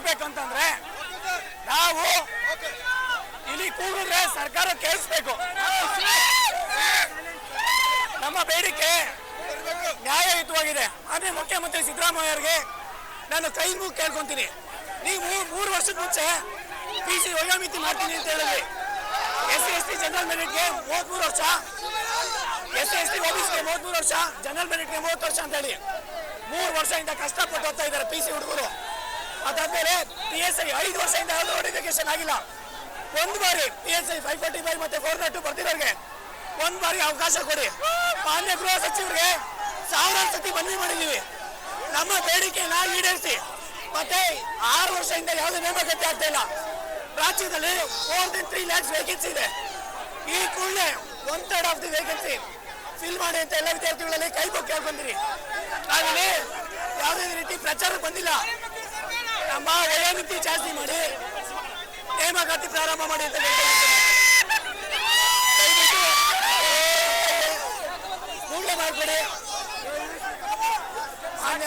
ಆಗ್ಬೇಕಂತಂದ್ರೆ ನಾವು ಇಲ್ಲಿ ಕೂಗಿದ್ರೆ ಸರ್ಕಾರ ಕೇಳಿಸ್ಬೇಕು. ನಮ್ಮ ಬೇಡಿಕೆ ನ್ಯಾಯಯುತವಾಗಿದೆ. ಆದ್ರೆ ಮುಖ್ಯಮಂತ್ರಿ ಸಿದ್ದರಾಮಯ್ಯ ಅವರಿಗೆ ನಾನು ಕೈ ಮುಗಿ ಕೇಳ್ಕೊಂತೀನಿ. ನೀವು ಮೂರು ವರ್ಷದ ಮುಂಚೆ ಪಿ ಸಿ ವಯೋಮಿತಿ ಮಾಡ್ತೀನಿ ಅಂತ ಹೇಳಿದ್ರಿ. S C, S T, general ಮೆರಿಟ್ಗೆ ಮೂವತ್ಮೂರು ವರ್ಷ. ಎಸ್ ಸಿ, ಎಸ್ ಟಿ ಓಬಿಸಿಗೆ ಮೂವತ್ಮೂರು ವರ್ಷ. ಜನರಲ್ ಮೆರಿಟ್ಗೆ ಮೂವತ್ತು ವರ್ಷ ಅಂತ ಹೇಳಿ ಮೂರು ವರ್ಷದಿಂದ ಕಷ್ಟಪಟ್ಟು ಹೋಗ್ತಾ ಇದ್ದಾರೆ ಪಿ ಸಿ ಹುಡುಗರು. ಅದಾದ್ಮೇಲೆ ಪಿ ಎಸ್ ಐ ಐದು ವರ್ಷದಿಂದ ಯಾವುದು ನೋಟಿಫಿಕೇಶನ್ ಆಗಿಲ್ಲ. ಒಂದು ಬಾರಿ P S I five forty five ಮತ್ತೆ ಫೋರ್ ನಾಟ್ ಟು ಒಂದ್ ಬಾರಿ ಅವಕಾಶ ಕೊಡಿ. ಮಾನ್ಯ ಗೃಹ ಸಚಿವರಿಗೆ ಸಾವಿರಾರು ಸತಿ ಮನವಿ ಮಾಡಿದೀವಿ ನಮ್ಮ ಬೇಡಿಕೆನ ಈಡೇರಿಸಿ. ಮತ್ತೆ ಆರು ವರ್ಷದಿಂದ ಯಾವುದೇ ನೇಮಕಾತಿ ಆಗ್ತಾ ಇಲ್ಲ. ರಾಜ್ಯದಲ್ಲಿ more than three lakhs vacancy ಇದೆ. ಈ ಕೂಡಲೇ one third of the vacancy fill ಮಾಡಿ ಅಂತ ಎಲ್ಲ ವಿದ್ಯಾರ್ಥಿಗಳಲ್ಲಿ ಕೈ ಬಂದಿರಿ ಕೇಳ್ಕೊಂತೀರಿ ನಾವಿಲ್ಲಿ ಯಾವುದೇ ರೀತಿ ಪ್ರಚಾರ ಬಂದಿಲ್ಲ. ನಮ್ಮ ವಯೋಮಿತಿ ಜಾಸ್ತಿ ಮಾಡಿ. ನೇಮಕಾತಿ ಪ್ರಾರಂಭ ಮಾಡಿ ಅಂತ ಹೇಳ್ತಾ ದಯವಿಟ್ಟು ಕೂಡಲೇ ಮಾಡ್ಕೊಡಿ ಮಾನ್ಯ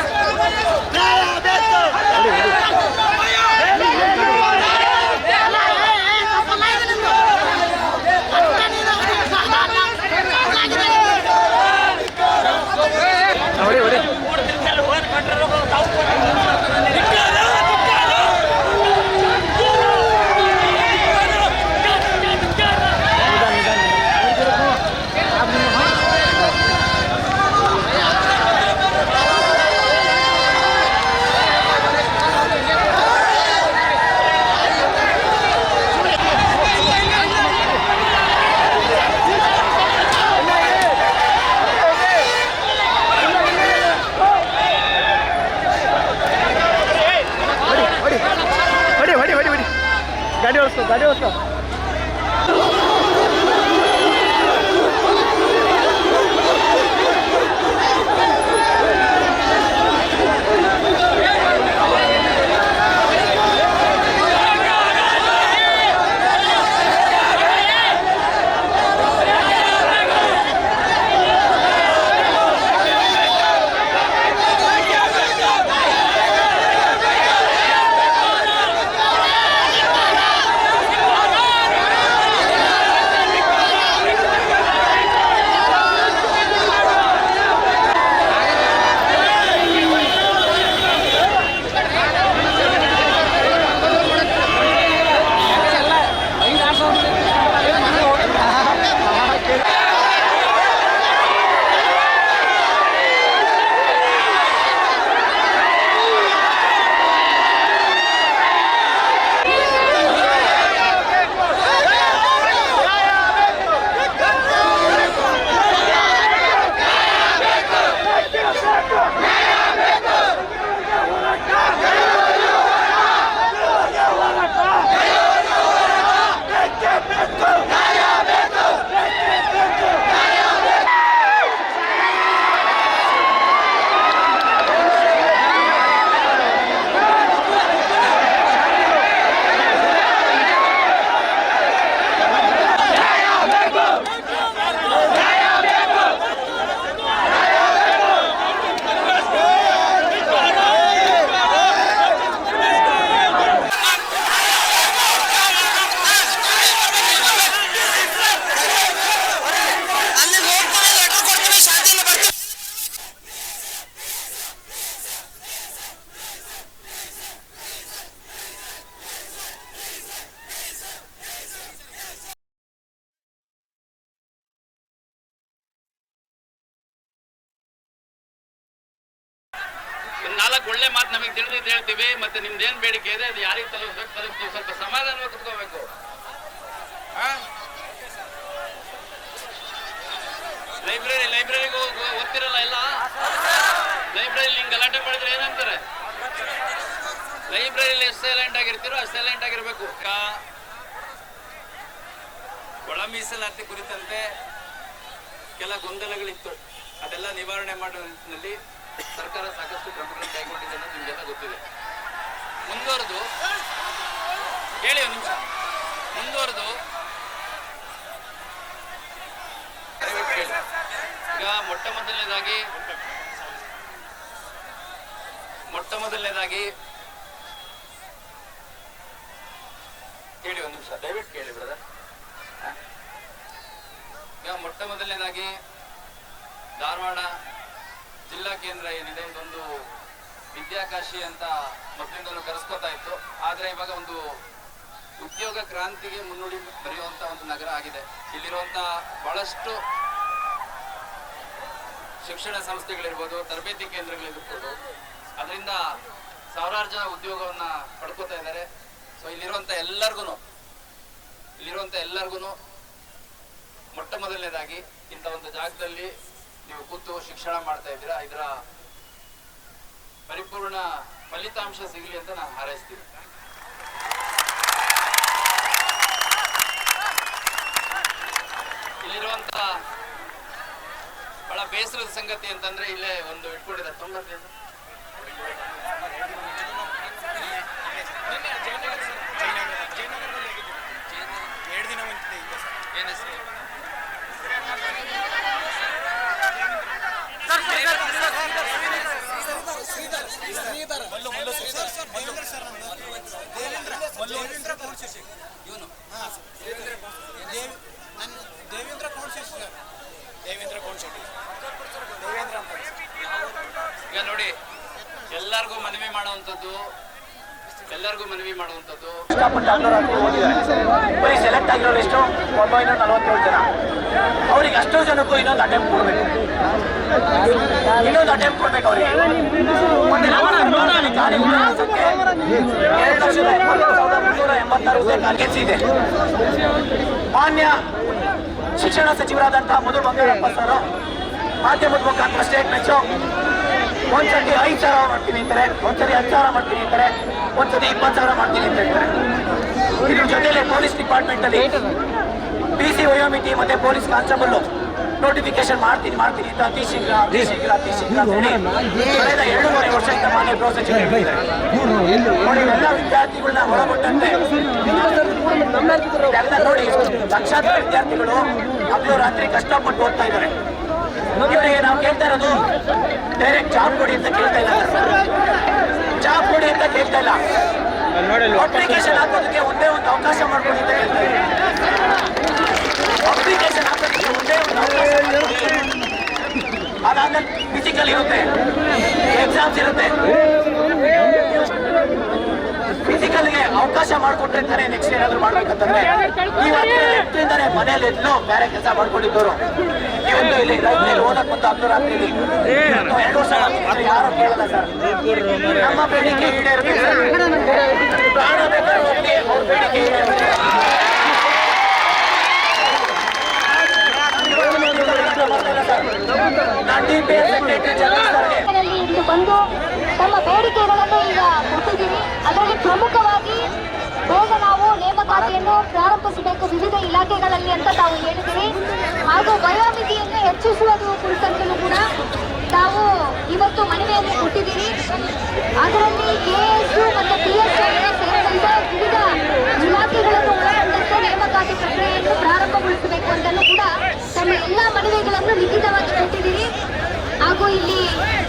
суборюшка ನಾಲ್ಕು ಒಳ್ಳೆ ಮಾತು ನಮಗೆ ತಿಳಿದಿದ್ದು ಹೇಳ್ತೀವಿ, ಮತ್ತೆ ನಿಮ್ದು ಏನ್ ಬೇಡಿಕೆ ಇದೆ, ಅದು ಯಾರಿಗೆ ತಲುಪಿಸ್ಬೇಕು ತಲುಪ್ತೀವಿ ಸ್ವಲ್ಪ ಸಮಾಧಾನವಾಗಿ ಕುತ್ಕೋಬೇಕು ಲೈಬ್ರರಿ, ಲೈಬ್ರರಿಗೆ ಓದ್ತಿರಲ್ಲ ಎಲ್ಲ? ಲೈಬ್ರರಿ ಹಿಂಗ್ ಗಲಾಟೆ ಮಾಡಿದ್ರೆ ಏನಂತಾರೆ? ಲೈಬ್ರರಿಲಿ ಎಷ್ಟು ಸೈಲೆಂಟ್ ಆಗಿರ್ತೀರೋ ಅಷ್ಟು ಸೈಲೆಂಟ್ ಆಗಿರ್ಬೇಕು ಒಳ ಮೀಸಲಾತಿ ಕುರಿತಂತೆ ಕೆಲ ಗೊಂದಲಗಳಿತ್ತು. ಅದೆಲ್ಲ ನಿವಾರಣೆ ಮಾಡೋ ನಿಟ್ಟಿನಲ್ಲಿ ಸರ್ಕಾರ ಸಾಕಷ್ಟು ಕ್ರಮಗಳನ್ನು ಕೈಗೊಂಡಿದೆ ಅನ್ನೋದು ನಿಮಗೆಲ್ಲ ಗೊತ್ತಿದೆ. ಮುಂದುವರೆದು, ಹೇಳಿ ಒಂದು ನಿಮಿಷ. ಮುಂದುವರೆದು. ಈಗ ಮೊಟ್ಟ ಮೊದಲನೇದಾಗಿ ಮೊಟ್ಟ ಮೊದಲನೇದಾಗಿ ಕೇಳಿ ಒಂದು ನಿಮಿಷ. ದಯವಿಟ್ಟು ಕೇಳಿ ಬ್ರದರ್ ಈಗ ಮೊಟ್ಟ ಮೊದಲನೇದಾಗಿ ಧಾರವಾಡ ಜಿಲ್ಲಾ ಕೇಂದ್ರ ಏನಿದೆ, ಇದೊಂದು ವಿದ್ಯಾಕಾಶಿ ಅಂತ ಮೊದಲಿಂದಲೂ ಕರೆಸ್ಕೊತಾ ಇತ್ತು. ಆದರೆ ಇವಾಗ ಒಂದು ಉದ್ಯೋಗ ಕ್ರಾಂತಿಗೆ ಮುನ್ನುಡಿ ಬರೆಯುವಂಥ ಒಂದು ನಗರ ಆಗಿದೆ. ಇಲ್ಲಿರುವಂಥ ಬಹಳಷ್ಟು ಶಿಕ್ಷಣ ಸಂಸ್ಥೆಗಳಿರ್ಬೋದು, ತರಬೇತಿ ಕೇಂದ್ರಗಳಿರ್ಬೋದು. ಅದರಿಂದ ಸಾವಿರಾರು ಜನ ಉದ್ಯೋಗವನ್ನ ಪಡ್ಕೋತಾ ಇದ್ದಾರೆ. ಸೊ ಇಲ್ಲಿರುವಂಥ ಎಲ್ಲರಿಗೂ ಇಲ್ಲಿರುವಂಥ ಎಲ್ಲರಿಗೂ ಮೊಟ್ಟ ಮೊದಲನೇದಾಗಿ ಇಂಥ ಒಂದು ಜಾಗದಲ್ಲಿ ನೀವು ಕೂತು ಶಿಕ್ಷಣ ಮಾಡ್ತಾ ಇದ್ದೀರಾ, ಇದರ ಪರಿಪೂರ್ಣ ಫಲಿತಾಂಶ ಸಿಗಲಿ ಅಂತ ನಾನು ಹಾರೈಸ್ತೀನಿ. ಇಲ್ಲಿರುವಂತ ಬಹಳ ಬೇಸರದ ಸಂಗತಿ ಅಂತಂದ್ರೆ ಇಲ್ಲೇ ಒಂದು ಇಟ್ಕೊಂಡಿದ್ದಾರೆ. ತೊಂಬತ್ತೈದು ಎರಡು ದಿನ ಮುಂಚೆ ಇದೆ ಸರ್ ಏನ್ ಹೆಸರು ಮಲ್ಲು ಮಲ್ಲು ಶ್ರೀಧರ್ ದೇವೇಂದ್ರ ಸರ್ ದೇವೇಂದ್ರ ಮಲ್ಲು ದೇವೇಂದ್ರ ಕೌನ್ಶೇಷಿ ಇವನು ದೇವ್ ನನ್ನ ದೇವೇಂದ್ರ ಕೌನ್ಶೇಷಿ ಸರ್ ದೇವೇಂದ್ರ ಕೌನ್ಶೆಟ್ಟಿ ದೇವೇಂದ್ರ ಈಗ ನೋಡಿ ಎಲ್ಲರಿಗೂ ಮನವಿ ಮಾಡುವಂಥದ್ದು ಎಲ್ಲರಿಗೂ ಮನವಿ ಮಾಡುವಂಥದ್ದು. ಬರೀ ಸೆಲೆಕ್ಟ್ ಆಗಿರೋರು ಎಷ್ಟು ಒಂಬೈನೂರ ನಲವತ್ತೇಳು ಜನ. ಅವ್ರಿಗೆ ಅಷ್ಟೋ ಜನಕ್ಕೂ ಇನ್ನೊಂದು ಅಟೆಂಪ್ಟ್ ಕೊಡಬೇಕು. ಇನ್ನೊಂದು ಅಟೆಂಪ್ಟ್ ಕೊಡ್ಬೇಕು ಅವ್ರಿಗೆ. ಮುನ್ನೂರ ಎಂಬತ್ತಾರು ಇದೆ. ಮಾನ್ಯ ಶಿಕ್ಷಣ ಸಚಿವರಾದಂತಹ ಮಧು ಬಂಗಾರಪ್ಪ ಸರ್, ಮಾಧ್ಯಮದ ಮುಖಾಂತರ ಸ್ಟೇಟ್ಮೆಂಟ್ಸು ಒಂದ್ಸತಿ ಐದು ಸಾವಿರ ಮಾಡ್ತೀನಿ ಅಂತಾರೆ, ಒಂದ್ಸತಿ ಹತ್ತು ಸಾವಿರ ಮಾಡ್ತೀನಿ ಅಂತಾರೆ, ಒಂದ್ಸತಿ ಇಪ್ಪತ್ತು ಸಾವಿರ ಮಾಡ್ತೀನಿ ಅಂತ ಹೇಳ್ತಾರೆ. ಇದ್ರ ಜೊತೆಲೆ ಪೊಲೀಸ್ ಡಿಪಾರ್ಟ್ಮೆಂಟ್ ಅಲ್ಲಿ ಪಿ ಸಿ ವಯೋಮಿತಿ ಮತ್ತೆ ಪೊಲೀಸ್ ಕಾನ್ಸ್ಟೇಬಲ್ ನೋಟಿಫಿಕೇಶನ್ ಮಾಡ್ತೀನಿ ಮಾಡ್ತೀನಿ ಅಂತ ಅತಿ ಶೀಘ್ರ ಅತಿ ಶೀಘ್ರ ಅತಿ ಶೀಘ್ರ ಕಳೆದ ಎರಡೂವರೆ ವರ್ಷದಿಂದ ಮಾನ್ಯ ಗೃಹ ಸಚಿವರು ನೋಡಿ, ಎಲ್ಲ ವಿದ್ಯಾರ್ಥಿಗಳನ್ನ ಒಳಗೊಂಡಂತೆ ಎಲ್ಲ ನೋಡಿ, ಲಕ್ಷಾಂತರ ವಿದ್ಯಾರ್ಥಿಗಳು ಹಗಲು ರಾತ್ರಿ ಕಷ್ಟಪಟ್ಟು ಓದ್ತಾ ಇದ್ದಾರೆ. ಇವರಿಗೆ ನಾವು ಕೇಳ್ತಾ ಇರೋದು? ಡೈರೆಕ್ಟ್ ಜಾಬ್ ಕೊಡಿ ಅಂತ ಕೇಳ್ತಾ ಇಲ್ಲ ಜಾಬ್ ಕೊಡಿ ಅಂತ ಕೇಳ್ತಾ ಇಲ್ಲ. ಅಪ್ಲಿಕೇಶನ್ ಹಾಕೋದಕ್ಕೆ ಒಂದೇ ಒಂದು ಅವಕಾಶ ಮಾಡ್ಕೊಡಿ ಅಂತ ಕೇಳ್ತಾ ಅಪ್ಲಿಕೇಶನ್ ಹಾಕೋದಕ್ಕೆ ಒಂದೇ ಒಂದು ಅವಕಾಶ. ಅದಾದ್ಮೇಲೆ ಫಿಸಿಕಲ್ ಇರುತ್ತೆ. ಎಕ್ಸಾಮ್ಸ್ ಇರುತ್ತೆ. ಫಿಸಿಕಲ್ಗೆ ಅವಕಾಶ ಮಾಡಿಕೊಟ್ರೆ ತಾನೇ ನೆಕ್ಸ್ಟ್ ಏನಾದ್ರು ಮಾಡ್ಬೇಕಂತಂದ್ರೆ. ಇವತ್ತಿಂದಾನೆ ಮನೇಲಿ ಎಲ್ಲೋ ಬೇರೆ ಕೆಲಸ ಮಾಡ್ಕೊಂಡಿದ್ದವರು. ಇವತ್ತು ಇಲ್ಲಿ ರೈತರಲ್ಲಿ ಓದಕ್ ಬಂದು ಹತ್ತು ರಾತ್ರಿ ಎರಡು ವರ್ಷ ಯಾರು ಕೇಳಲ್ಲ ಸರ್. ನಮ್ಮ ಬೇಡಿಕೆ ಈಡೇರಬೇಕು ಸರ್. ಪ್ರಾಣ ಬೇಕಾದ್ರೂ ಹೋಗ್ಲಿ ಅವ್ರ ಬೇಡಿಕೆ ಈಡೇರಬೇಕು ನಾನು D P S secretary general ಸರ್ಗೆ ನಲ್ಲಿ ಇಂದು ಬಂದು ತಮ್ಮ ಬೇಡಿಕೆಗಳನ್ನು ಈಗ ಕೊಟ್ಟಿದ್ದೀವಿ ಅದರಲ್ಲಿ ಪ್ರಮುಖವಾಗಿ ಬೇಗ ನಾವು ನೇಮಕಾತಿಯನ್ನು ಪ್ರಾರಂಭಿಸಬೇಕು ವಿವಿಧ ಇಲಾಖೆಗಳಲ್ಲಿ ಅಂತ ತಾವು ಹೇಳಿದಿರಿ ಹಾಗೂ ವಯೋಮಿತಿಯನ್ನು ಹೆಚ್ಚಿಸುವುದು ಕುರಿತಂತೆಯೂ ಕೂಡ ತಾವು ಇವತ್ತು ಮನವಿಯನ್ನು ಕೊಟ್ಟಿದ್ದೀರಿ. ಅದರಲ್ಲಿ ಕೆ ಕೆಎಸ್ಯು ಮತ್ತು ಪಿ ಎಸ್ ಸೇರಿದಂತೆ ವಿವಿಧ ಇಲಾಖೆಗಳನ್ನು ಒಳಗೊಂಡಂತೆ ನೇಮಕಾತಿ ಪ್ರಕ್ರಿಯೆಯನ್ನು ಪ್ರಾರಂಭಗೊಳಿಸಬೇಕು ಅಂತಲೂ ಕೂಡ ತಮ್ಮ ಎಲ್ಲ ಮನವಿಗಳನ್ನು ಲಿಖಿತವಾಗಿ ಕೊಟ್ಟಿದ್ದೀರಿ. ಹಾಗೂ ಇಲ್ಲಿ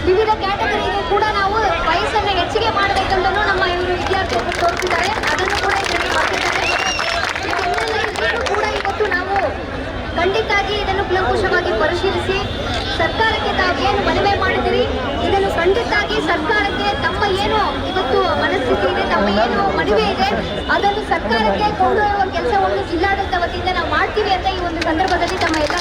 ವಿವಿಧ ಕ್ಯಾಟಗರಿಗೂ ಕೂಡ ನಾವು ವಯಸ್ಸನ್ನು ಹೆಚ್ಚಿಗೆ ಮಾಡಬೇಕಂತಲೂ ನಮ್ಮ ಇವರು ವಿದ್ಯಾರ್ಥಿಗಳು ತೋರಿಸಿದ್ದಾರೆ ಅದನ್ನು ಕೂಡ ಇದರಲ್ಲಿ ಮಾಡ್ತಿದ್ದಾರೆ ಇದೆಲ್ಲದನ್ನು ಕೂಡ ಇವತ್ತು ನಾವು ಖಂಡಿತಾಗಿ ಇದನ್ನು ಕುಲಂಕುಷವಾಗಿ ಪರಿಶೀಲಿಸಿ ಸರ್ಕಾರಕ್ಕೆ ತಾವು ಏನು ಮನವಿ ಮಾಡಿದಿರಿ ಇದನ್ನು ಖಂಡಿತಾಗಿ ಸರ್ಕಾರಕ್ಕೆ ತಮ್ಮ ಏನು ಇವತ್ತು ಮನಸ್ಥಿತಿ ಇದೆ ತಮ್ಮ ಏನು ಮನವಿ ಇದೆ ಅದನ್ನು ಸರ್ಕಾರಕ್ಕೆ ಕೊಂಡೊಯ್ಯುವ ಕೆಲಸವನ್ನು ಜಿಲ್ಲಾಡಳಿತ ವತಿಯಿಂದ ನಾವು ಮಾಡ್ತೀವಿ ಅಂತ ಈ ಒಂದು ಸಂದರ್ಭದಲ್ಲಿ ತಮ್ಮ ಎಲ್ಲ